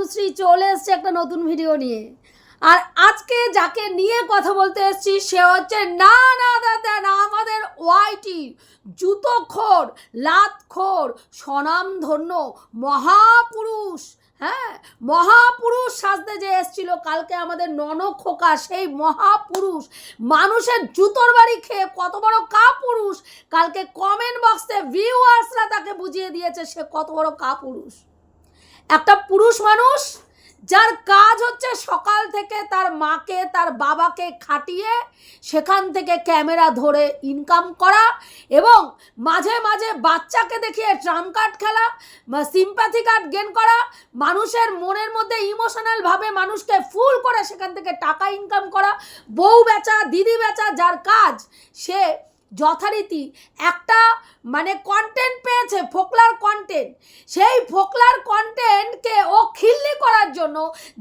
তনুশ্রী চলে এসছে একটা নতুন ভিডিও নিয়ে। আর আজকে যাকে নিয়ে কথা বলতে এসছি, সে হচ্ছে না না দাদা, না আমাদের ওয়াইটি জুতোখোর, লাতখোর, স্বনামধন্য মহাপুরুষ। হ্যাঁ মহাপুরুষ সাজতে যে এসছিল, কালকে আমাদের নন খোকা, সেই মহাপুরুষ। মানুষের জুতোর বাড়ি খেয়ে কত বড় কাপুরুষ। কালকে কমেন্ট বক্সে ভিউয়ার্সরা তাকে বুঝিয়ে দিয়েছে, সে কত বড় কাপুরুষ। একটা পুরুষ মানুষ যার কাজ হচ্ছে সকাল থেকে তার মাকে, তার বাবাকে খাটিয়ে সেখান থেকে ক্যামেরা ধরে ইনকাম করা এবং মাঝে মাঝে বাচ্চাকে দেখিয়ে ট্রাম কার্ড খেলা সিম্প্যাথি কার্ড গেন করা। মানুষের মনের মধ্যে ইমোশনালভাবে মানুষকে ফুল করে সেখান থেকে টাকা ইনকাম করা। বউ বেচা, দিদি বেচা, যার কাজ সে যথারীতি একটা মানে কন্টেন্ট পেয়েছে ফোকলার কন্টেন্ট সেই ফোকলার কন্টেন্টকে ও খিল্লি করার জন্য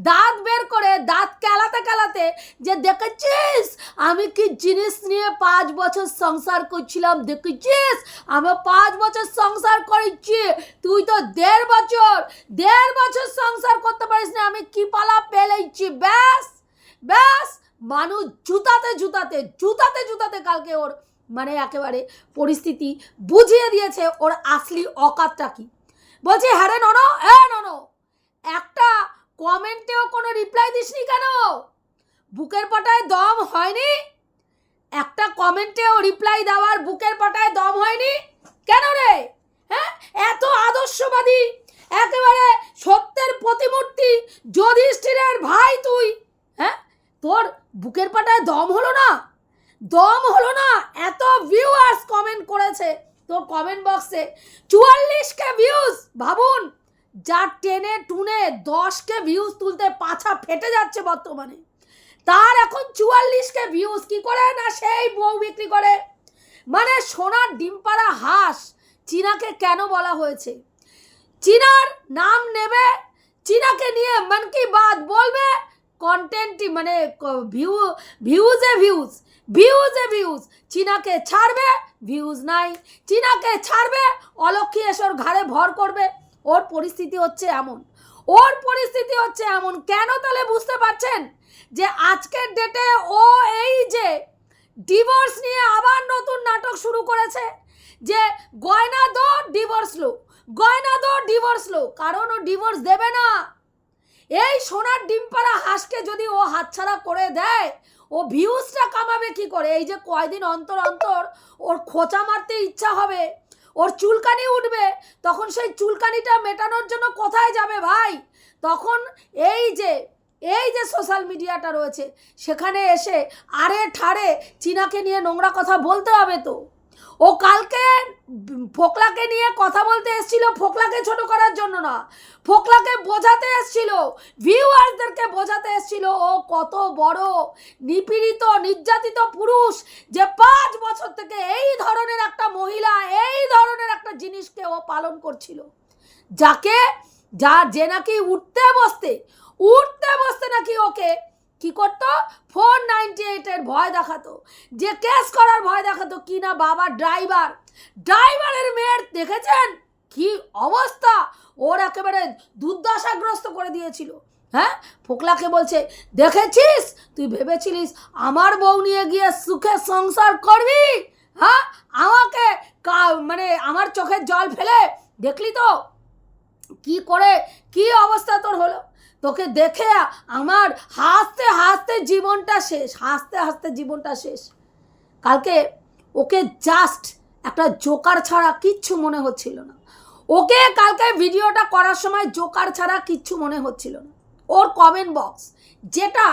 দাঁত বের করে দাঁত কেলাতে কেলাতে যে দেখেছিস, আমি কি জিনিস নিয়ে পাঁচ বছর সংসার করছিলাম? দেখেছিস? আমি পাঁচ বছর সংসার করেছি। তুই তো দেড় বছর দেড় বছর সংসার করতে পারিস না, আমি কি পালা পেলেছি ব্যাস ব্যাস, মানুষ জুতাতে জুতাতে জুতাতে জুতাতে কালকে ওর মানে একেবারে পরিস্থিতি বুঝিয়ে দিয়েছে ওর আসলি অকাতটা কি। বলছি হ্যাঁ রে ননো হ্যাঁ ননো একটা কমেন্টেও কোনো রিপ্লাই দিসনি কেন? বুকের পাটায় দম হয়নি? একটা কমেন্টেও রিপ্লাই দেওয়ার বুকের পাটায় দম হয়নি? কেন রে? হ্যাঁ? এত আদর্শবাদী, একেবারে সত্যের প্রতিমূর্তি, যুধিষ্ঠিরের ভাই তুই হ্যাঁ? তোর বুকের পাটায় দম হলো না? দম হলো না, এত ভিউয়ার্স কমেন্ট করেছে। তো কমেন্ট বক্সে চুয়াল্লিশকে ভিউজ ভাবুন যা টেনে টুনে দশকে ভিউজ তুলতে পাছা ফেটে যাচ্ছে বর্তমানে। তার এখন চুয়াল্লিশকে ভিউজ কি করে? না সেই বউ বিক্রি করে। মানে সোনার ডিমপাড়া হাঁস, চীনাকে কেন বলা হয়েছে? চীনার নাম নেবে, চীনাকে নিয়ে মন কি বাত বলবে? কন্টেন্টই মানে ভিউ ভিউজে ভিউজ ভিউজে ভিউজ চীনাকে ছাড়বে ভিউজ নাই। চীনাকে ছাড়বে, অলক্ষী এসে ওর ঘাড়ে ভর করবে। ওর পরিস্থিতি হচ্ছে এমন। ওর পরিস্থিতি হচ্ছে এমন। কেন তাহলে বুঝতে পারছেন? যে আজকের ডেটে ও এই যে ডিভোর্স নিয়ে আবার নতুন নাটক শুরু করেছে, যে গয়না দো ডিভোর্স লো গয়না দো ডিভোর্স লো কারণ ও ডিভোর্স দেবে না। এই সোনার ডিম পাড়া হাঁসকে যদি ও হাতছাড়া করে দেয়, ও ভিউজটা কামাবে কি করে? এই যে কয়দিন অন্তর অন্তর ওর খোঁচা মারতে ইচ্ছা হবে, ওর চুলকানি উঠবে, তখন সেই চুলকানিটা মেটানোর জন্য কোথায় যাবে ভাই? তখন এই যে এই যে সোশ্যাল মিডিয়াটা রয়েছে, সেখানে এসে আরে ঠাড়ে চীনাকে নিয়ে নোংরা কথা বলতে হবে তো। ও কালকে ফোকলাকে নিয়ে কথা বলতে এসেছিল, ফোকলাকে ছোট করার জন্য না, ফোকলাকে বোঝাতে এসেছিল ভিউয়ার্সদেরকে বোঝাতে এসেছিল, ও কত বড় নিপীড়িত, নির্যাতিত পুরুষ যে পাঁচ বছর থেকে এই ধরনের একটা মহিলা, এই ধরনের একটা জিনিসকে ও পালন করছিল। যাকে যা যে নাকি উঠতে বসতে উঠতে বসতে নাকি ওকে কি করতো? ফোর নাইনটি এইটের ভয় দেখাতো। যে কেস করার ভয় দেখাতো কি না বাবা? ড্রাইভার ড্রাইভারের মেয়ের দেখেছেন? কি অবস্থা? ওর একেবারে দুর্দশাগ্রস্ত করে দিয়েছিল। হ্যাঁ? ফোকলাকে বলছে, দেখেছিস? তুই ভেবেছিলিস আমার বউ নিয়ে গিয়ে সুখে সংসার করবি? হ্যাঁ? আমাকে মানে আমার চোখের জল ফেলে? দেখলি তো? কি করে, কি অবস্থা তোর হলো? তোকে দেখে আমার হাসতে হাসতে জীবনটা শেষ, হাসতে হাসতে জীবনটা শেষ। কালকে ওকে জাস্ট একটা জোকার ছাড়া কিচ্ছু মনে হচ্ছিল না। ওকে কালকে ভিডিওটা করার সময় জোকার ছাড়া কিচ্ছু মনে হচ্ছিল না। ওর কমেন্ট বক্স যেটা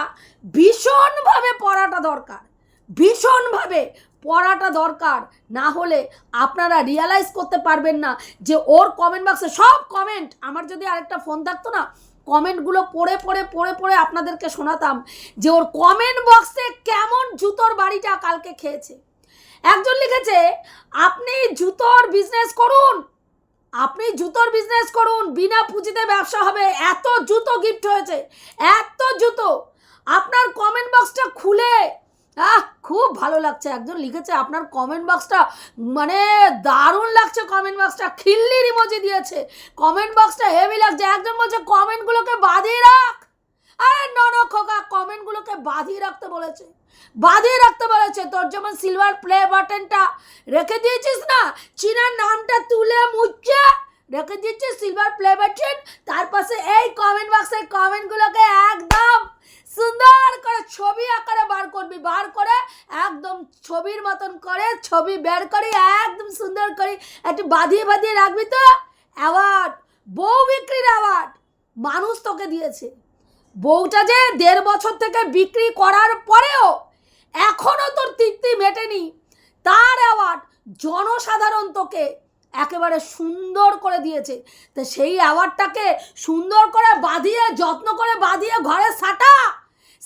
ভীষণভাবে পড়াটা দরকার, ভীষণভাবে পড়াটা দরকার। না হলে আপনারা রিয়ালাইজ করতে পারবেন না যে ওর কমেন্ট বক্সে সব কমেন্ট আমার যদি আরেকটা ফোন থাকতো না কমেন্টগুলো পড়ে পড়ে পড়ে পড়ে আপনাদেরকে শোনাতাম যে ওর কমেন্ট বক্সে কেমন জুতোর বাড়িটা কালকে খেয়েছে। একজন লিখেছে, আপনি জুতোর বিজনেস করুন। আপনি জুতোর বিজনেস করুন, বিনা পুঁজিতে ব্যবসা হবে। এত জুতো গিফট হয়েছে, এত জুতো। আপনার কমেন্ট বক্সটা খুলে আহ, খুব ভালো লাগছে। একজন লিখেছে, আপনার কমেন্ট বক্সটা মানে দারুণ লাগছে কমেন্ট বক্সটা খিল্লির ইমোজি দিয়েছে। কমেন্ট বক্সটা হেভি লাগছে। একজন বলছে কমেন্টগুলোকে বাঁধিয়ে রাখ। আরে নন খোকা কমেন্টগুলোকে বাঁধিয়ে রাখতে বলেছে। বাঁধিয়ে রাখতে বলেছে। তোর যেমন সিলভার প্লে বাটনটা রেখে দিয়েছিস না, চীনার নামটা তুলে মুচ্ছে রেখে দিয়েছিস সিলভার প্লে বাটন তার পাশে এই কমেন্ট বক্সের কমেন্টগুলোকে একদম সুন্দর করে ছবি আকারে বার করবি, বার করে একদম ছবির মতন করে ছবি বের করি, একদম সুন্দর করে। একটু বাঁধিয়ে বাঁধিয়ে রাখবি তো? অ্যাওয়ার্ড বউ বিক্রির অ্যাওয়ার্ড মানুষ তোকে দিয়েছে। বউটা যে দেড় বছর থেকে বিক্রি করার পরেও এখনও তোর তৃপ্তি মেটেনি, তার অ্যাওয়ার্ড জনসাধারণ তোকে একেবারে সুন্দর করে দিয়েছে। তা সেই অ্যাওয়ার্ডটাকে সুন্দর করে বাঁধিয়ে, যত্ন করে বাঁধিয়ে ঘরে সাটা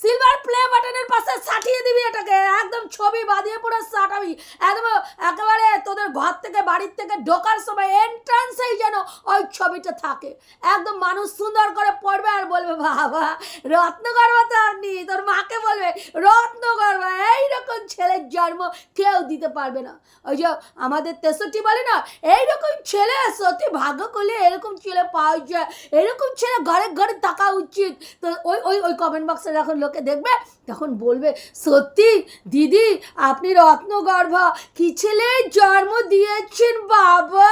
সিলভার প্লে বাটনের পাশে সাটিয়ে দিবি এটাকে। একদম ছবি বাঁধিয়ে পুরো সাটাবি একদম একেবারে তোদের ঘর থেকে বাড়ির থেকে ঢোকার সময় এন্ট্রান্সেই যেন ওই ছবিটা থাকে। একদম মানুষ সুন্দর করে পড়বে আর বলবে, বাবা রত্নগর্ভা তো আপনি তোর মাকে বলবে রত্নগর্ভা এইরকম ছেলের জন্ম কেউ দিতে পারবে না। ওই যে আমাদের তেষট্টি বলে না, এইরকম ছেলে সত্যি ভাগ্য করলে এরকম ছেলে পাওয়া যায়। এরকম ছেলে ঘরে ঘরে থাকা উচিত। তো ওই ওই ওই কমেন্ট বক্সে যখন লোকে দেখবে, তখন বলবে, সত্যি, দিদি, আপনি রত্নগর্ভা, কি ছেলে জন্ম দিয়েছেন বাবা?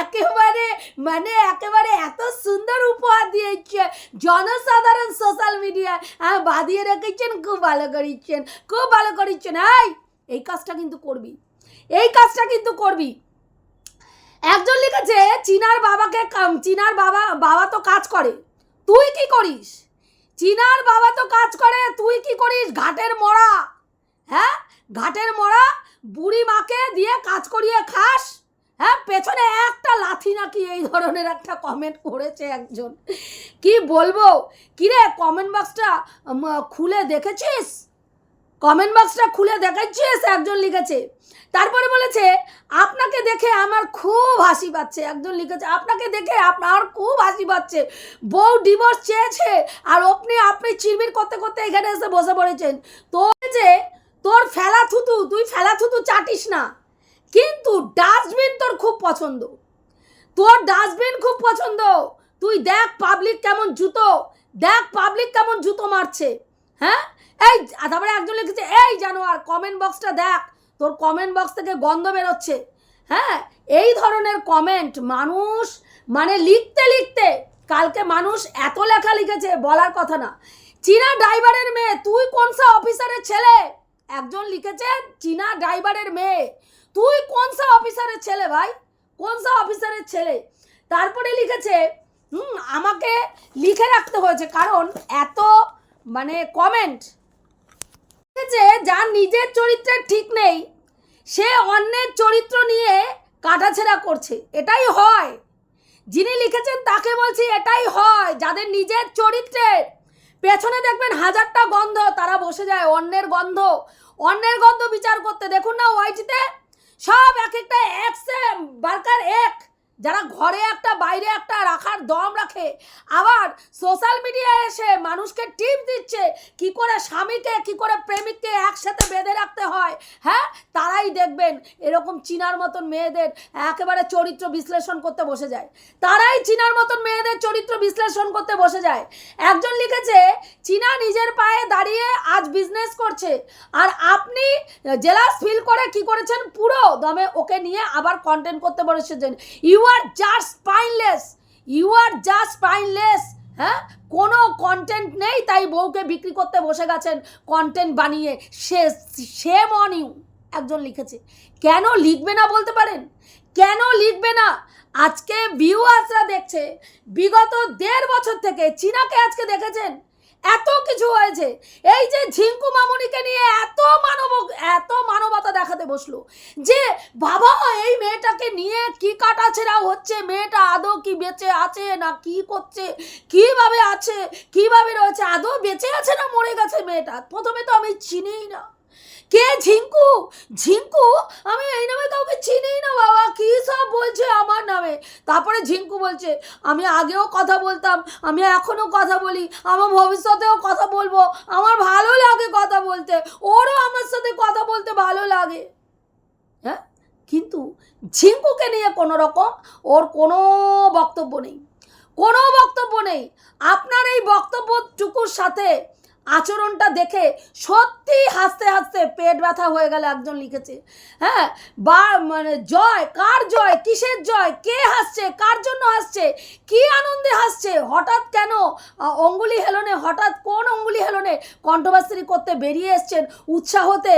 একেবারে মানে একেবারে এত সুন্দর উপহার দিয়েছে। জনসাধারণ সোশ্যাল মিডিয়ায় হ্যাঁ বাঁধিয়ে রেখেছেন, খুব ভালো করেছেন, খুব ভালো করেছেন। এই এই কাজটা কিন্তু করবি, এই কাজটা কিন্তু করবি। একজন লিখেছে, চীনার বাবাকে চীনার বাবা বাবা তো কাজ করে, তুই কি করিস? চীনার বাবা তো কাজ করে, তুই কি করিস? ঘাটের মরা। হ্যাঁ? ঘাটের মরা, বুড়ি মাকে দিয়ে কাজ করিয়ে খাস। হ্যাঁ? পেছনে একটা লাথি নাকি এই ধরনের একটা কমেন্ট করেছে একজন। কি বলব? কিরে কমেন্ট বক্সটা খুলে দেখেছিস? কমেন্ট বক্সটা খুলে দেখাচ্ছিস একজন লিখেছে। তারপরে বলেছে, আপনাকে দেখে আমার খুব হাসি পাচ্ছে। একজন লিখেছে, আপনাকে দেখে আপনার খুব হাসি পাচ্ছে। বউ ডিভোর্স চেয়েছে আর আপনি আপনি চিরবির করতে করতে এখানে এসে বসে পড়েছেন। তোর যে, তোর ফেলা থুতু, তুই ফেলা থুতু চাটিস না। কিন্তু ডাস্টবিন তোর খুব পছন্দ। তোর ডাস্টবিন খুব পছন্দ। তুই দেখ পাবলিক কেমন জুতো, দেখ পাবলিক কেমন জুতো মারছে। হ্যাঁ? এই তারপরে একজন লিখেছে, এই জানোয়ার কমেন্ট বক্সটা দেখ, তোর কমেন্ট বক্স থেকে গন্ধ বেরোচ্ছে। হ্যাঁ এই ধরনের কমেন্ট মানুষ মানে লিখতে লিখতে, কালকে মানুষ এত লেখা লিখেছে বলার কথা না। চীনা ড্রাইভারের মেয়ে, তুই কোন সা অফিসারের ছেলে? একজন লিখেছে, চীনা ড্রাইভারের মেয়ে, তুই কোন সা অফিসারের ছেলে ভাই? কোন সা অফিসারের ছেলে? তারপরে লিখেছে, হুম, আমাকে লিখে রাখতে হয়েছে, কারণ এত মানে কমেন্ট যে যার নিজের চরিত্রের ঠিক নেই, সে অন্যের চরিত্র নিয়ে কাটাছেড়া করছে। এটাই হয়। যিনি লিখেছেন তাকে বলছি এটাই হয়। যাদের নিজের চরিত্রের পেছনে দেখবেন হাজারটা গন্ধ, তারা বসে যায় অন্যের গন্ধ। অন্যের গন্ধ বিচার করতে। দেখুন না, ওয়াইটিতে সব এক একটা এক বার্কার এক। যারা ঘরে একটা, বাইরে একটা রাখার দম রাখে, আবার সোশ্যাল মিডিয়ায় এসে মানুষকে টিপ দিচ্ছে, কি করে স্বামীকে, কি করে প্রেমিককে একসাথে বেঁধে রাখতে হয় হ্যাঁ? তারাই দেখবেন এরকম চিনার মতন মেয়েদের একেবারে চরিত্র বিশ্লেষণ করতে বসে যায়। তারাই চিনার মতন মেয়েদের চরিত্র বিশ্লেষণ করতে বসে যায়। একজন লিখেছে, চীনা নিজের পায়ে দাঁড়িয়ে আজ বিজনেস করছে, আর আপনি জেলাস ফিল করে কি করেছেন? পুরো দমে ওকে নিয়ে আবার কন্টেন্ট করতে বসেছেন। You are just spineless you are just spineless হ্যাঁ? কোনো কন্টেন্ট নেই, তাই বউকে বিক্রি করতে বসে গেছেন কন্টেন্ট বানিয়ে। সে সেম অন ইউ একজন লিখেছে। কেন লিখবে না বলতে পারেন? কেন লিখবে না? আজকে ভিউয়ার্সরা দেখছে, বিগত দেড় বছর থেকে চীনাকে আজকে দেখেছেন। এত কিছু হয়েছে। এই যে ঝিঙ্কু মামুনিকে নিয়ে এত মানব এত মানবতা দেখাতে বসল। যে, বাবা, এই মেয়েটাকে নিয়ে কি কাটাছেড়া হচ্ছে? মেয়েটা আদৌ কি বেঁচে আছে না কি করছে? কীভাবে আছে? কীভাবে রয়েছে? আদৌ বেঁচে আছে না মরে গেছে মেয়েটা? প্রথমে তো আমি চিনিই না। কে ঝিঙ্কু? ঝিঙ্কু? আমি এই নামে কাউকে চিনিই না, বাবা। কি সব বলছে আমার নামে? তারপরে ঝিঙ্কু বলছে, আমি আগেও কথা বলতাম, আমি এখনও কথা বলি, আমার ভবিষ্যতেও কথা বলব। আমার ভালো লাগে কথা বলতে, ওরও আমার সাথে কথা বলতে ভালো লাগে। হ্যাঁ? কিন্তু ঝিঙ্কুকে নিয়ে কোনো রকম ওর কোনো বক্তব্য নেই। কোনো বক্তব্য নেই। আপনার এই বক্তব্যটুকুর সাথে আচরণটা দেখে সত্যি হাসতে হাসতে পেট ব্যথা হয়ে গেল একজন লিখেছে। হ্যাঁ বা মানে জয়, কার জয়, কিসের জয়, কে হাসছে, কার জন্য হাসছে, কি আনন্দে হাসছে, হঠাৎ কেন অঙ্গুলি হেলনে, হঠাৎ কোন অঙ্গুলি হেলনে কণ্ঠবাস্ত্রী করতে বেরিয়ে এসছেন, উৎসাহতে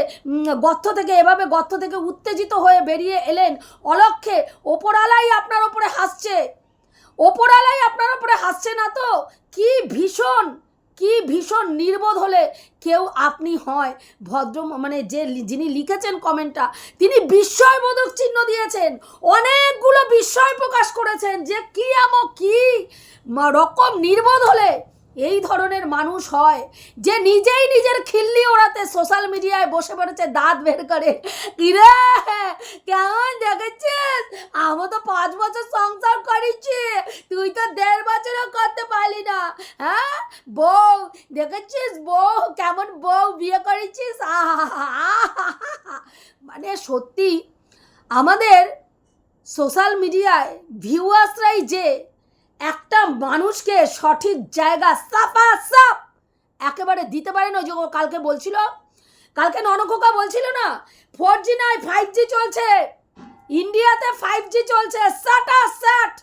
গর্ত থেকে, এভাবে গর্ত থেকে উত্তেজিত হয়ে বেরিয়ে এলেন, অলক্ষে, ওপরালাই আপনার ওপরে হাসছে। ওপরালাই আপনার ওপরে হাসছে না তো? কি ভীষণ! কি ভীষণ নির্বোধ হলে কেউ আপনি হয়? ভদ্র মানে যে যিনি লিখেছেন কমেন্টটা, তিনি বিস্ময়বোধক চিহ্ন দিয়েছেন। অনেকগুলো বিস্ময় প্রকাশ করেছেন যে কি আমো কি রকম নির্বোধ হলে এই ধরনের মানুষ হয় যে নিজেই নিজের খিল্লি ওড়াতে সোশ্যাল মিডিয়ায় বসে পড়েছে, দাঁত বের করে। কিরে? কেমন দেখেছিস? আমি তো পাঁচ বছর সংসার করেছি। তুই তো দেড় বছরও করতে পারলি না। হ্যাঁ? বউ, দেখেছিস বউ? কেমন বউ বিয়ে করেছিস! মানে সত্যি, আমাদের সোশ্যাল মিডিয়ায় ভিউয়ার্সরাই যে একটা মানুষকে সঠিক জায়গা সাফা সাফ একেবারে দিতে পারে না যে ও কালকে বলছিল। কালকে ননখোকা বলছিল না ফোর জি নয় ফাইভ জি চলছে। ইন্ডিয়াতে ফাইভ জি চলছে, সাটা স্যাট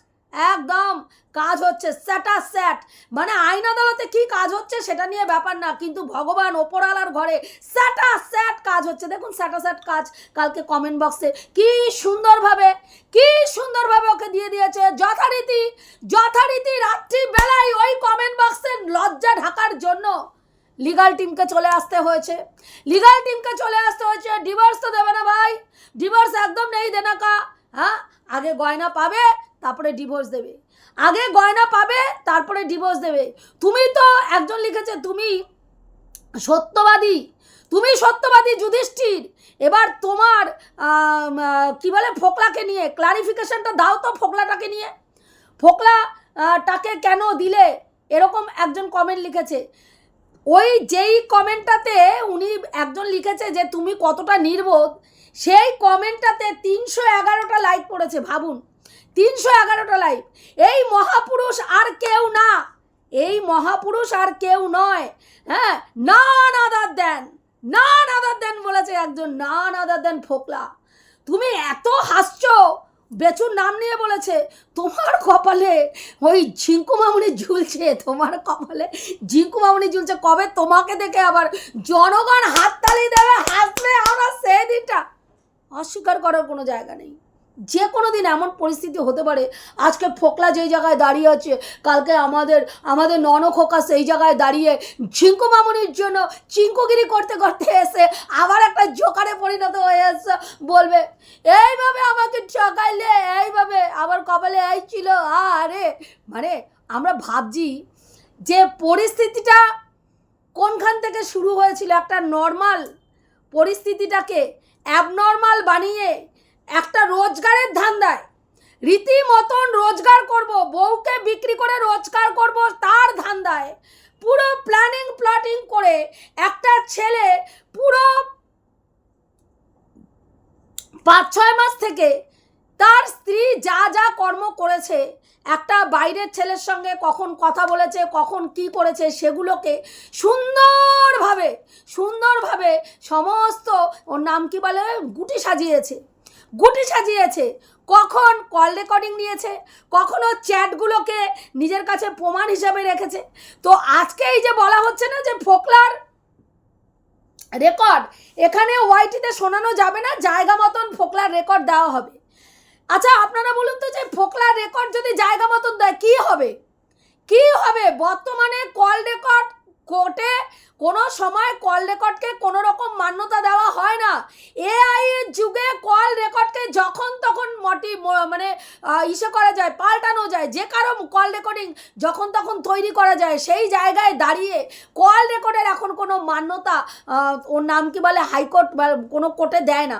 একদম কাজ হচ্ছে স্যাটা স্যাট মানে আইন আদালতে কি কাজ হচ্ছে সেটা নিয়ে ব্যাপার না, কিন্তু ভগবান ওপরালার ঘরে স্যাটা স্যাট কাজ হচ্ছে। দেখুন স্যাটা স্যাট কাজ কালকে কমেন্ট বক্সে কি সুন্দরভাবে কি সুন্দরভাবে ওকে দিয়ে দিয়েছে। যথারীতি যথারীতি রাত্রি বেলায় ওই কমেন্ট বক্সের লজ্জা ঢাকার জন্য লিগাল টিমকে চলে আসতে হয়েছে। লিগাল টিমকে চলে আসতে হয়েছে। ডিভোর্স তো দেবে না ভাই। ডিভোর্স একদম নেই দেনা কা হ্যাঁ? আগে গয়না পাবে তারপরে ডিভোর্স দেবে। আগে গয়না পাবে, তারপরে ডিভোর্স দেবে। তুমি তো একজন লিখেছে, তুমি সত্যবাদী তুমি সত্যবাদী যুধিষ্ঠির। এবার তোমার কি বলে, ফোকলাকে নিয়ে ক্লারিফিকেশনটা দাও তো ফোকলাটাকে নিয়ে। ফোকলা টাকে কেন দিলে? এরকম একজন কমেন্ট লিখেছে। ওই যেই কমেন্টটাতে উনি একজন লিখেছে যে, তুমি কতটা নির্বোধ? সেই কমেন্টটাতে তিনশো এগারোটা লাইক পড়েছে, ভাবুন। তিনশো এগারোটা লাইক এই মহাপুরুষ আর কেউ না। এই মহাপুরুষ আর কেউ নয়। হ্যাঁ না আদার দেন। না আদার দেন বলেছে একজন। না আদার দেন ফোকলা। তুমি এত হাসছো, বেচুর নাম নিয়ে বলেছে, তোমার কপালে ওই ঝিঙ্কু মামুনি ঝুলছে, তোমার কপালে ঝিঙ্কু মামুনি ঝুলছে। কবে তোমাকে দেখে আবার জনগণ হাততালি দেবে, হাসবে আমরা সেই দিনটা অস্বীকার করার কোনো জায়গা নেই। যে কোনো দিন এমন পরিস্থিতি হতে পারে। আজকে ফোকলা যেই জায়গায় দাঁড়িয়ে আছে, কালকে আমাদের আমাদের ননখোকা সেই জায়গায় দাঁড়িয়ে ঝিঙ্কু মামুনির জন্য চিঙ্কুগিরি করতে করতে এসে আবার একটা জোকারে পরিণত হয়ে এসে বলবে, এইভাবে আমাকে ঠকাইলে, এইভাবে আবার কপালে এই ছিল, আরে! মানে আমরা ভাবছি যে পরিস্থিতিটা কোনখান থেকে শুরু হয়েছিল? একটা নর্মাল পরিস্থিতিটাকে অ্যাবনর্মাল বানিয়ে একটা রোজগারের ধান্দায়। রীতিমতন রোজগার করব, বউকে বিক্রি করে রোজগার করব তার ধান্দায়। পুরো প্ল্যানিং প্লটিং করে একটা ছেলে পুরো পাঁচ ছয় মাস থেকে তার স্ত্রী যা যা কর্ম করেছে, একটা বাইরের ছেলের সঙ্গে কখন কথা বলেছে, কখন কি করেছে, সেগুলোকে সুন্দরভাবে সুন্দরভাবে সমস্ত, ওর নাম কি বলে? গুটি সাজিয়েছে। গুটি সাজিয়েছে। কখন কল রেকর্ডিং নিয়েছে? কখনো চ্যাটগুলোকে নিজের কাছে প্রমাণ হিসাবে রেখেছে? তো আজকে এই যে বলা হচ্ছে না যে ফোকলার রেকর্ড এখানে ওয়াইটিতে শোনানো যাবে না, জায়গা মতন ফোকলার রেকর্ড দেওয়া হবে। আচ্ছা আপনারা বলুন তো যে ফোকলার রেকর্ড যদি জায়গা মতন দেয়, কী হবে? কি হবে? বর্তমানে কল রেকর্ড কোর্টে কোনো সময় কল রেকর্ডকে কোনো রকম মান্যতা দেওয়া হয় না। এআই এর যুগে কল রেকর্ডকে যখন তখন মটি মানে ইসে করা যায়, পাল্টানো যায়, যে কারও কল রেকর্ডিং যখন তখন তৈরি করা যায়, সেই জায়গায় দাঁড়িয়ে কল রেকর্ডের এখন কোনো মান্যতা ওর নাম কি বলে, হাইকোর্ট বা কোনো কোর্টে দেয় না।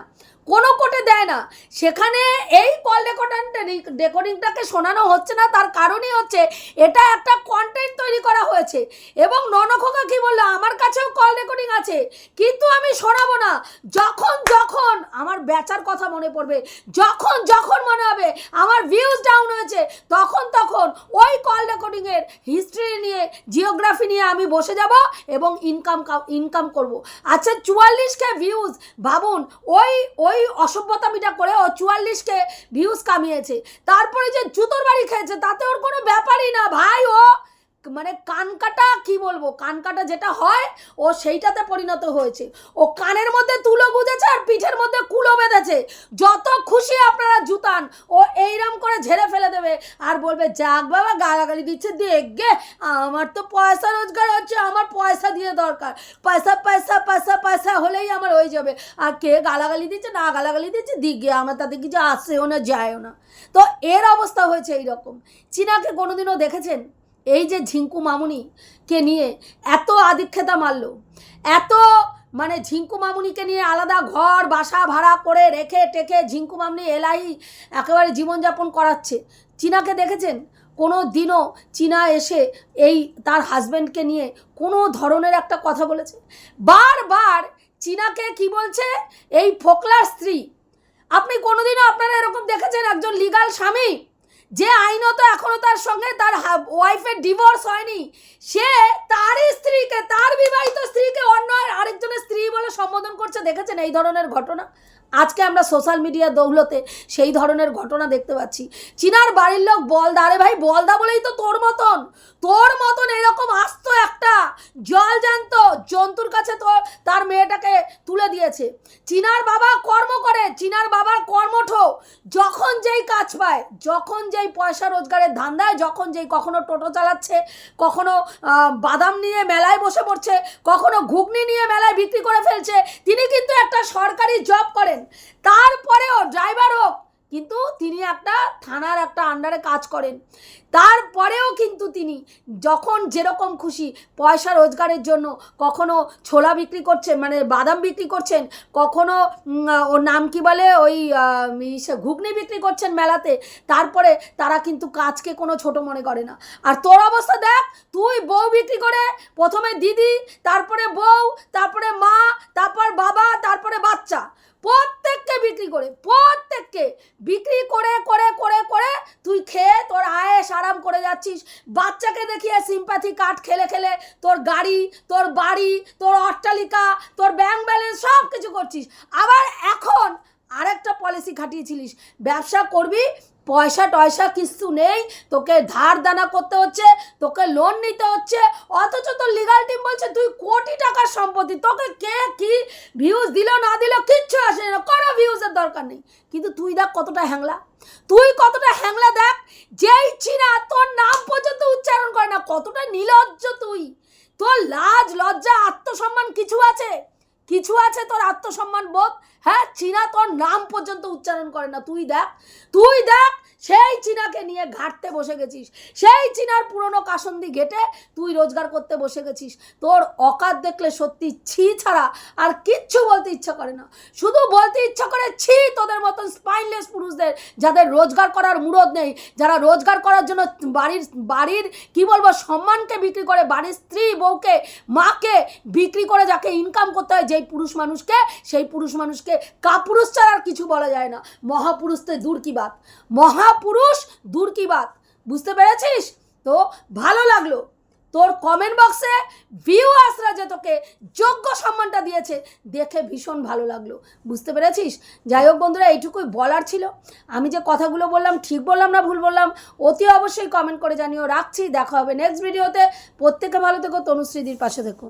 কোনো কোর্টে দেয় না। সেখানে এই কল রেকর্ডিংটা রেকর্ডিংটাকে শোনানো হচ্ছে না, তার কারণই হচ্ছে এটা একটা কন্টেন্ট তৈরি করা হয়েছে। এবং ননখোকা কি বলল? আমার কাছেও কল রেকর্ডিং আছে, কিন্তু আমি শোনাবো না। যখন যখন, আমার বেচার কথা মনে পড়বে। যখন যখন মনে হবে, আমার ভিউজ ডাউন হয়েছে, তখন তখন ওই কল রেকর্ডিংয়ের হিস্ট্রি নিয়ে জিওগ্রাফি নিয়ে আমি বসে যাব এবং ইনকাম ইনকাম করব। আচ্ছা চুয়াল্লিশকে ভিউজ ভাবুন, ওই ওই অসভ্যতামিটা করে ও চুয়াল্লিশকে ভিউজ কামিয়েছে। তারপরে যে জুতোর বাড়ি খেয়েছে, তাতে ওর কোনো ব্যাপারই না। ভাই, ও মানে কানকাটা কি বলব? কানকাটা যেটা হয়, ও সেইটাতে পরিণত হয়েছে। ও কানের মধ্যে তুলো গুঁজেছে আর পিঠের মধ্যে কুলো বেঁধেছে। যত খুশি আপনারা জুতান, ও এইরম করে ঝেড়ে ফেলে দেবে। আর বলবে, যাক বাবা, গালাগালি দিচ্ছে, দেখবে, আমার তো পয়সা রোজগার হচ্ছে, আমার পয়সা দিয়ে দরকার। পয়সা পয়সা পয়সা পয়সা হলেই আমার হয়ে যাবে। আর কে গালাগালি দিচ্ছে, না গালাগালি দিচ্ছে, দিকে আমার তাতে কিছু আসেও না, যায়ও না। তো এর অবস্থা হয়েছে এইরকম। চীনাকে কোনোদিনও দেখেছেন? এই যে ঝিঙ্কু মামুনিকে নিয়ে এত আদিক্ষেতা মারলো, এত মানে ঝিঙ্কু মামুনিকে নিয়ে আলাদা ঘর, বাসা ভাড়া করে রেখে টেখে ঝিঙ্কু মামুনি এলাই একেবারে জীবনযাপন করাচ্ছে। চীনাকে দেখেছেন? কোনো দিনও চীনা এসে এই তার হাজব্যান্ডকে নিয়ে কোনো ধরনের একটা কথা বলেছে। বারবার চীনাকে কি বলছে? এই ফোকলার স্ত্রী। আপনি কোনোদিনও আপনারা এরকম দেখেছেন একজন লিগাল স্বামী? যে আইনত এখনও তার সঙ্গে তার ওয়াইফের ডিভোর্স হয়নি, সে তারই স্ত্রীকে, তার বিবাহিত স্ত্রীকে অন্য আর আরেকজনের স্ত্রী বলে সম্বোধন করছে। দেখেছেন এই ধরনের ঘটনা? আজকে আমরা সোশ্যাল মিডিয়া দৌলতে সেই ধরনের ঘটনা দেখতে পাচ্ছি। চীনার বাড়ির লোক বলদা, আরে ভাই, বলদা বলেই তো তোর মতন। তোর মতন এরকম আস্ত একটা জল জানত জন্তুর কাছে তোর তার মেয়েটাকে তুলে দিয়েছে। চীনার বাবা কর্ম করে, চীনার বাবার কর্মঠ। যখন যেই কাজ পায়, যখন যেই পয়সা রোজগারের ধান্দায়, যখন যেই কখনো টোটো চালাচ্ছে, কখনো বাদাম নিয়ে মেলায় বসে পড়ছে, কখনো ঘুগনি নিয়ে মেলায় বিক্রি করে ফেলছে, তিনি কিন্তু একটা সরকারি জব করেন। তারপরেও ড্রাইভার হোক কিন্তু তিনি একটা থানার একটা আন্ডারে কাজ করেন। তারপরেও কিন্তু তিনি যখন যেরকম খুশি পয়সা রোজগারের জন্য, কখনো ছোলা বিক্রি করছেন মানে বাদাম বিক্রি করছেন, কখনো ওর নাম কি বলে, ওই ঘুগনি বিক্রি করছেন মেলাতে, তারপরে তারা কিন্তু কাজকে কোনো ছোট মনে করে না। আর তোর অবস্থা দেখ, তুই বউ বিক্রি করে, প্রথমে দিদি, তারপরে বউ, তারপরে মা, তারপর বাবা, তারপরে বাচ্চা। প্রত্যেককে বিক্রি করে, প্রত্যেককে। বিক্রি করে করে করে করে তুই খেয়ে তোর আয়েস আরাম করে যাচ্ছিস। বাচ্চাকে দেখিয়ে সিম্প্যাথি কার্ড খেলে খেলে তোর গাড়ি, তোর বাড়ি, তোর অট্টালিকা, তোর ব্যাংক ব্যালেন্স সব কিছু করছিস। আবার এখন আরেকটা পলিসি খাটিয়েছিলিস। ব্যবসা করবি পয়সা টয়সা কিছু নেই। তোকে ধার দানা করতে হচ্ছে, তোকে লোন নিতে হচ্ছে, অথচ তোর লিগাল টিম বলছে তুই কোটি টাকার সম্পত্তি। তোকে কে কি ভিউজ দিল না দিল কিচ্ছু আসে না, কোনো ভিউজের দরকার নেই। কিন্তু তুই দেখ কতটা হ্যাংলা। তুই কতটা হ্যাংলা দেখ, যেই চিনা তোর নাম পর্যন্ত উচ্চারণ করে না, কতটা নিলজ্জ তুই। তোর লাজ, লজ্জা, আত্মসম্মান কিছু আছে? কিছু আছে তোর আত্মসম্মান বোধ? হ্যাঁ চীনা তোর নাম পর্যন্ত উচ্চারণ করে না। তুই দেখ তুই দেখ সেই চীনাকে নিয়ে ঘাটতে বসে গেছিস। সেই চীনার পুরনো কাসন্দি ঘেটে তুই রোজগার করতে বসে গেছিস। তোর অকাত দেখলে সত্যি ছি ছাড়া আর কিচ্ছু বলতে ইচ্ছা করে না। শুধু বলতে ইচ্ছা করে ছি তোদের মতন স্পাইনলেস পুরুষদের যাদের রোজগার করার মুরদ নেই, যারা রোজগার করার জন্য বাড়ির বাড়ির কি বলব, সম্মানকে বিক্রি করে, বাড়ির স্ত্রী, বউকে, মাকে বিক্রি করে যাকে ইনকাম করতে হয়, যেই পুরুষ মানুষকে, সেই পুরুষ মানুষকে কাপুরুষ ছাড়া আর কিছু বলা যায় না। মহাপুরুষ তো দূর কি বাত? মহাপুরুষ দূর কি বাত? বুঝতে পেরেছিস? তো ভালো লাগল। তোর কমেন্ট বক্সে ভিউয়ার্সরা যে তোকে যোগ্য সম্মানটা দিয়েছে, দেখে ভীষণ ভালো লাগল। বুঝতে পেরেছিস? যাই হোক বন্ধুরা, এইটুকুই বলার ছিল। আমি যে কথাগুলো বললাম, ঠিক বললাম না ভুল বললাম, অতি অবশ্যই কমেন্ট করে জানিও। রাখছি, দেখা হবে নেক্সট ভিডিওতে প্রত্যেকে ভালো থেকো তনুশ্রীদির পাশে থেকো।